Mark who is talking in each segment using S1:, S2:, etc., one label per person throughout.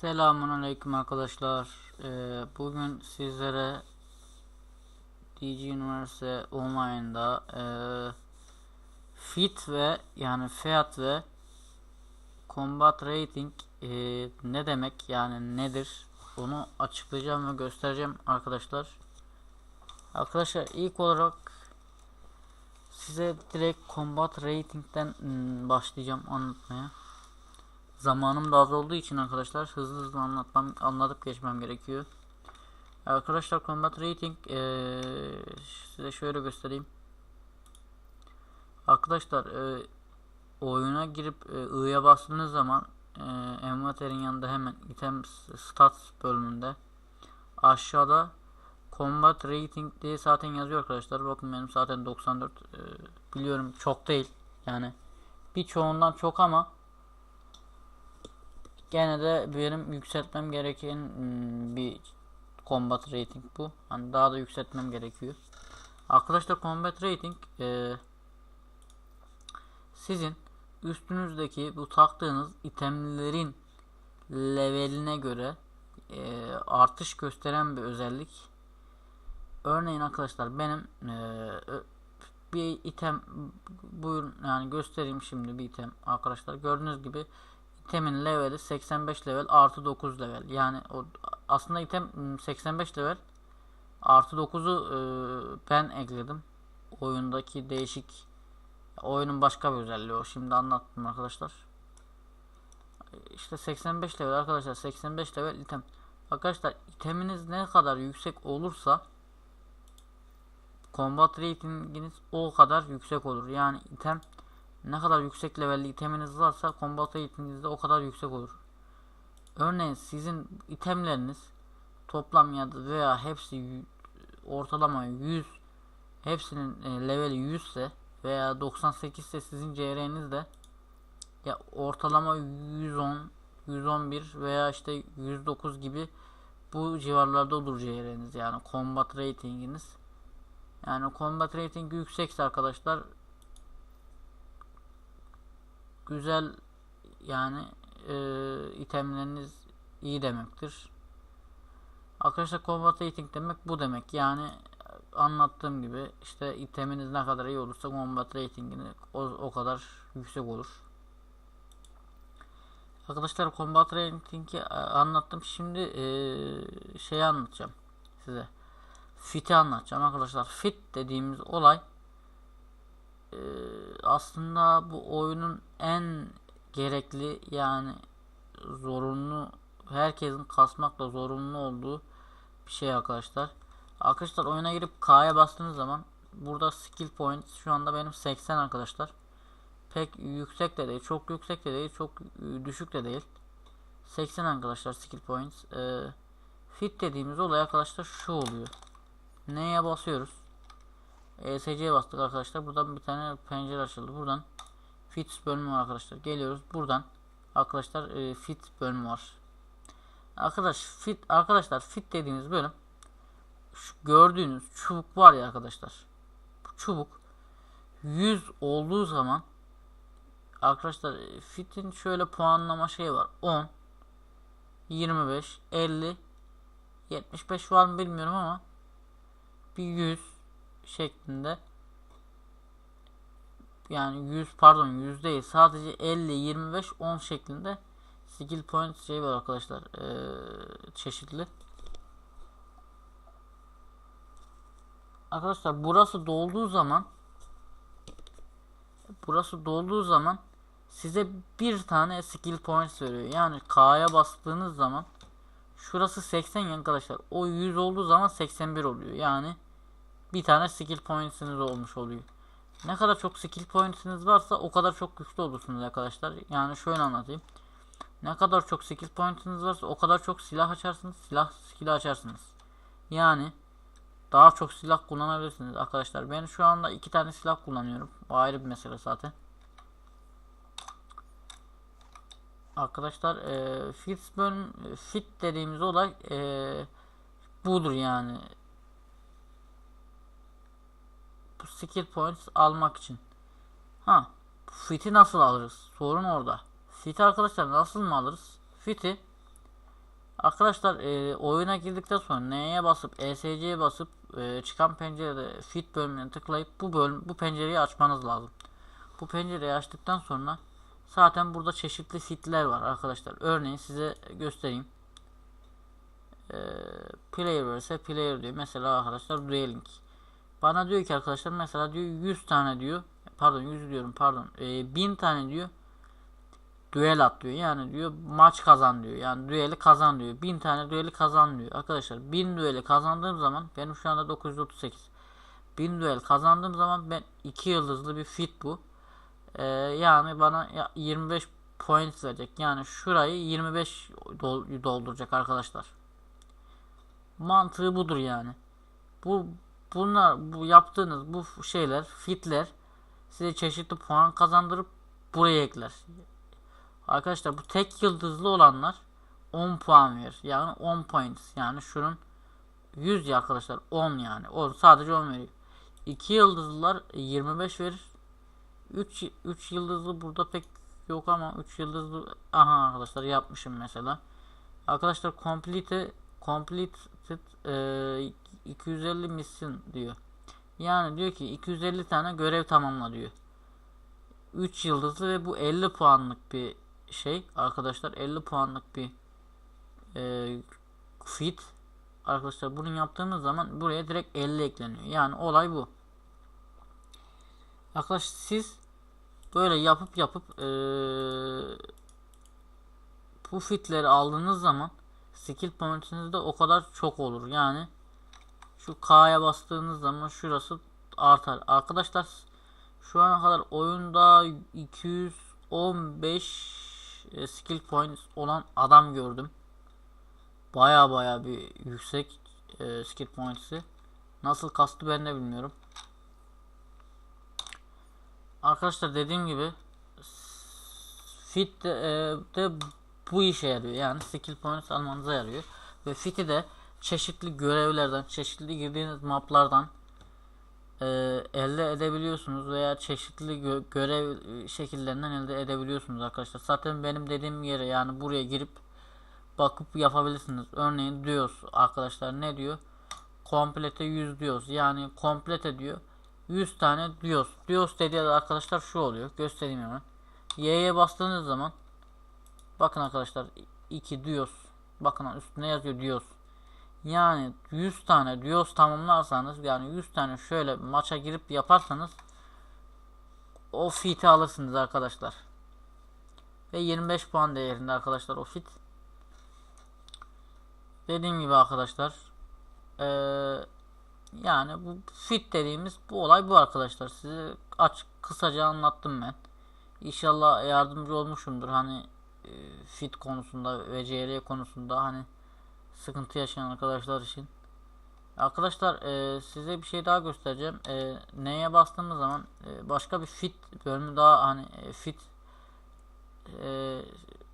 S1: Selamun Aleyküm arkadaşlar. Ee, bugün sizlere DG Üniversite Online'da e, fit ve yani fiyat ve combat rating e, ne demek yani nedir onu açıklayacağım ve göstereceğim arkadaşlar. Arkadaşlar ilk olarak size direkt combat rating'den ım, başlayacağım anlatmaya. Zamanım da az olduğu için arkadaşlar hızlı hızlı anlatmam, anlatıp geçmem gerekiyor. Arkadaşlar combat rating eee, size şöyle göstereyim. Arkadaşlar eee, oyuna girip I'ya bastığınız zaman eee envanterin yanında hemen item stats bölümünde aşağıda combat rating diye zaten yazıyor arkadaşlar. Bakın benim zaten 94 eee, biliyorum çok değil yani birçoğundan çok ama Gene de benim yükseltmem gereken hmm, bir combat rating bu. Hani daha da yükseltmem gerekiyor. Arkadaşlar combat rating e, sizin üstünüzdeki bu taktığınız itemlerin leveline göre e, artış gösteren bir özellik. Örneğin arkadaşlar benim e, bir item buyurun yani göstereyim şimdi bir item arkadaşlar gördüğünüz gibi itemin leveli 85 level artı 9 level. Yani o aslında item ım, 85 level artı 9'u e, ben ekledim. Oyundaki değişik oyunun başka bir özelliği o. Şimdi anlattım arkadaşlar. İşte 85 level arkadaşlar 85 level item. Arkadaşlar iteminiz ne kadar yüksek olursa combat ratinginiz o kadar yüksek olur. Yani item ne kadar yüksek levelli iteminiz varsa combat ratinginiz de o kadar yüksek olur. Örneğin sizin itemleriniz toplam ya da veya hepsi ortalama 100 hepsinin e, leveli 100 ise veya 98 ise sizin CR'niz de ya ortalama 110 111 veya işte 109 gibi bu civarlarda olur CR'niz yani combat ratinginiz. Yani combat rating yüksekse arkadaşlar güzel yani e, itemleriniz iyi demektir. Arkadaşlar combat rating demek bu demek. Yani anlattığım gibi işte iteminiz ne kadar iyi olursa combat ratingini o, o kadar yüksek olur. Arkadaşlar combat rating'i e, anlattım. Şimdi e, şeyi anlatacağım size. Fit'i anlatacağım arkadaşlar. Fit dediğimiz olay e, aslında bu oyunun en gerekli yani zorunlu herkesin kasmakla zorunlu olduğu bir şey arkadaşlar. Arkadaşlar oyuna girip K'ya bastığınız zaman burada skill points şu anda benim 80 arkadaşlar. Pek yüksek de değil, çok yüksek de değil, çok düşük de değil. 80 arkadaşlar skill points. E, fit dediğimiz olay arkadaşlar şu oluyor. Neye basıyoruz? ESC'ye bastık arkadaşlar. Buradan bir tane pencere açıldı. Buradan fit bölümü var arkadaşlar. Geliyoruz. Buradan arkadaşlar e, fit bölümü var. Arkadaş fit arkadaşlar fit dediğimiz bölüm şu gördüğünüz çubuk var ya arkadaşlar. Bu çubuk 100 olduğu zaman arkadaşlar e, fitin şöyle puanlama şeyi var. 10 25 50 75 var mı bilmiyorum ama bir 100 şeklinde yani 100 pardon 100 değil. Sadece 50 25 10 şeklinde skill point şey var arkadaşlar. Ee, çeşitli. Arkadaşlar burası dolduğu zaman burası dolduğu zaman size bir tane skill points veriyor. Yani K'ya bastığınız zaman şurası 80 ya arkadaşlar. O 100 olduğu zaman 81 oluyor. Yani bir tane skill points'iniz olmuş oluyor. Ne kadar çok skill points'iniz varsa o kadar çok güçlü olursunuz arkadaşlar. Yani şöyle anlatayım. Ne kadar çok skill points'iniz varsa o kadar çok silah açarsınız. Silah skill açarsınız. Yani daha çok silah kullanabilirsiniz arkadaşlar. Ben şu anda iki tane silah kullanıyorum. Bu ayrı bir mesele zaten. Arkadaşlar e, fit bölüm fit dediğimiz olay e, budur yani bu skill points almak için. Ha, fit'i nasıl alırız? Sorun orada. Fit'i arkadaşlar nasıl mı alırız? Fit'i Arkadaşlar e, oyuna girdikten sonra N'ye basıp ESC'ye basıp e, çıkan pencerede fit bölümüne tıklayıp bu bölüm bu pencereyi açmanız lazım. Bu pencereyi açtıktan sonra zaten burada çeşitli fitler var arkadaşlar. Örneğin size göstereyim. E, player ise player diyor. Mesela arkadaşlar dueling. Bana diyor ki arkadaşlar mesela diyor 100 tane diyor. Pardon 100 diyorum pardon. E, 1000 tane diyor düel at diyor. Yani diyor maç kazan diyor. Yani düeli kazan diyor. 1000 tane düeli kazan diyor. Arkadaşlar 1000 düeli kazandığım zaman benim şu anda 938. 1000 düel kazandığım zaman ben 2 yıldızlı bir fit bu. Ee, yani bana 25 point verecek. Yani şurayı 25 dol- dolduracak arkadaşlar. Mantığı budur yani. Bu bunlar bu yaptığınız bu şeyler fitler size çeşitli puan kazandırıp buraya ekler. Arkadaşlar bu tek yıldızlı olanlar 10 puan verir. Yani 10 points. Yani şunun 100 ya arkadaşlar 10 yani. O sadece 10 veriyor. 2 yıldızlılar 25 verir. 3 3 yıldızlı burada pek yok ama 3 yıldızlı aha arkadaşlar yapmışım mesela. Arkadaşlar complete completed e, 250 mission diyor. Yani diyor ki 250 tane görev tamamla diyor. 3 yıldızlı ve bu 50 puanlık bir şey arkadaşlar 50 puanlık bir e, fit arkadaşlar bunu yaptığınız zaman buraya direkt 50 ekleniyor. Yani olay bu. Arkadaşlar siz böyle yapıp yapıp e, bu fitleri aldığınız zaman skill pointsiniz de o kadar çok olur. Yani şu K'ya bastığınız zaman şurası artar. Arkadaşlar şu ana kadar oyunda 215 e, skill points olan adam gördüm. Baya baya bir yüksek e, skill points'i. Nasıl kastı ben de bilmiyorum. Arkadaşlar dediğim gibi fit de, e, de bu işe yarıyor. Yani skill points almanıza yarıyor. Ve fit'i de çeşitli görevlerden, çeşitli girdiğiniz maplardan e, elde edebiliyorsunuz veya çeşitli gö görev şekillerinden elde edebiliyorsunuz arkadaşlar. Zaten benim dediğim yere yani buraya girip bakıp yapabilirsiniz. Örneğin diyoruz arkadaşlar ne diyor? Komplete 100 diyoruz. Yani komplete diyor. 100 tane diyoruz. Diyoruz dediği arkadaşlar şu oluyor. Göstereyim hemen. Y'ye bastığınız zaman bakın arkadaşlar 2 diyoruz. Bakın üstüne yazıyor diyoruz. Yani 100 tane diyoruz tamamlarsanız yani 100 tane şöyle maça girip yaparsanız o fit'i alırsınız arkadaşlar. Ve 25 puan değerinde arkadaşlar o fit. Dediğim gibi arkadaşlar ee, yani bu fit dediğimiz bu olay bu arkadaşlar. Size aç kısaca anlattım ben. İnşallah yardımcı olmuşumdur hani fit konusunda ve CR konusunda hani sıkıntı yaşayan arkadaşlar için. Arkadaşlar e, size bir şey daha göstereceğim. E, neye bastığımız zaman e, başka bir fit bölümü daha hani e, fit e,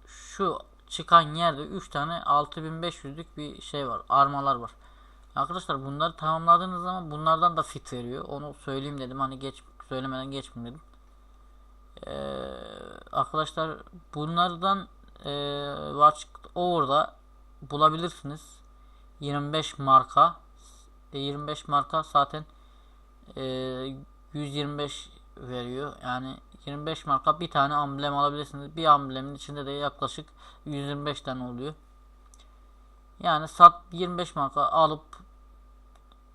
S1: şu çıkan yerde 3 tane 6500'lük bir şey var. Armalar var. Arkadaşlar bunları tamamladığınız zaman bunlardan da fit veriyor. Onu söyleyeyim dedim. Hani geç söylemeden geçmeyeyim dedim. Ee, arkadaşlar bunlardan e, Watch bulabilirsiniz. 25 marka e, 25 marka zaten e, 125 veriyor. Yani 25 marka bir tane amblem alabilirsiniz. Bir amblemin içinde de yaklaşık 125 tane oluyor. Yani sat 25 marka alıp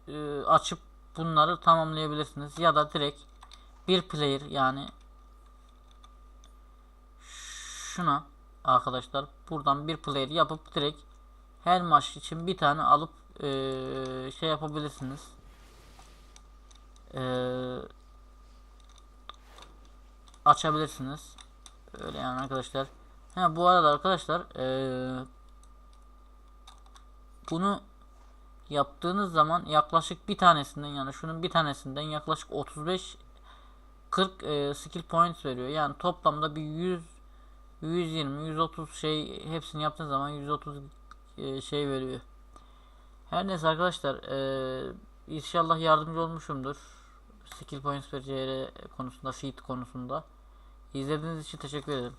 S1: e, açıp bunları tamamlayabilirsiniz ya da direkt bir player yani şuna arkadaşlar buradan bir player yapıp direkt her maç için bir tane alıp e, şey yapabilirsiniz. E, açabilirsiniz. Öyle yani arkadaşlar. Ha bu arada arkadaşlar e, bunu yaptığınız zaman yaklaşık bir tanesinden yani şunun bir tanesinden yaklaşık 35 40 e, skill points veriyor. Yani toplamda bir 100 120 130 şey hepsini yaptığınız zaman 130 e, şey veriyor. Her neyse arkadaşlar e, inşallah yardımcı olmuşumdur. Skill points ve CR konusunda, feed konusunda. İzlediğiniz için teşekkür ederim.